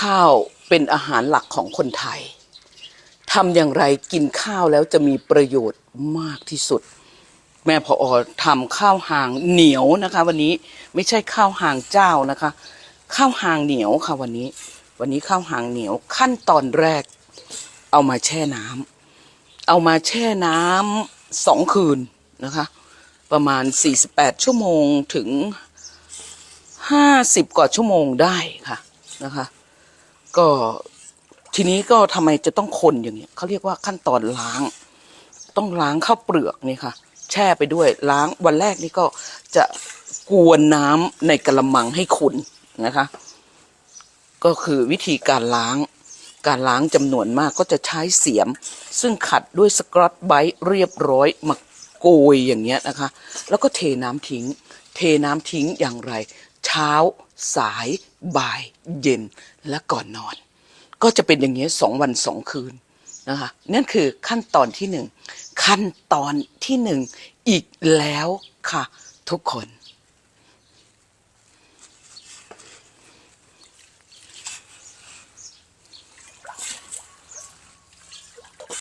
ข้าวเป็นอาหารหลักของคนไทยทำอย่างไรกินข้าวแล้วจะมีประโยชน์มากที่สุด แม่พออทำข้าวหางเหนียวนะคะ วันนี้ไม่ใช่ข้าวหางเจ้านะคะ ข้าวหางเหนียวค่ะวันนี้ วันนี้ข้าวหางเหนียวขั้นตอนแรก เอามาแช่น้ำเอามาแช่น้ำสองคืนนะคะ ประมาณ 48 ชั่วโมงถึง 50 กว่าชั่วโมงได้ค่ะนะคะ ก็ทีนี้ก็ทำไมจะต้องคนอย่างเงี้ยเขาเรียกว่าขั้นตอนล้าง ต้องล้างข้าวเปลือกนี่ค่ะ แช่ไปด้วยล้างวันแรกนี่ก็จะกวนน้ำในกระมังให้ขุนนะคะ ก็คือวิธีการล้าง การล้างจำนวนมากก็จะใช้เสียม ซึ่งขัดด้วยสกรอตไบรท์เรียบร้อยมา โกยอย่างเงี้ยนะคะ แล้วก็เทน้ำทิ้ง เทน้ำทิ้งอย่างไร เช้า สาย บ่าย เย็นและก่อนนอน ก็จะเป็นอย่างเงี้ยสองวันสองคืนนะคะนั่นคือขั้นตอนที่หนึ่งขั้นตอนที่หนึ่งอีกแล้วค่ะ ทุกคน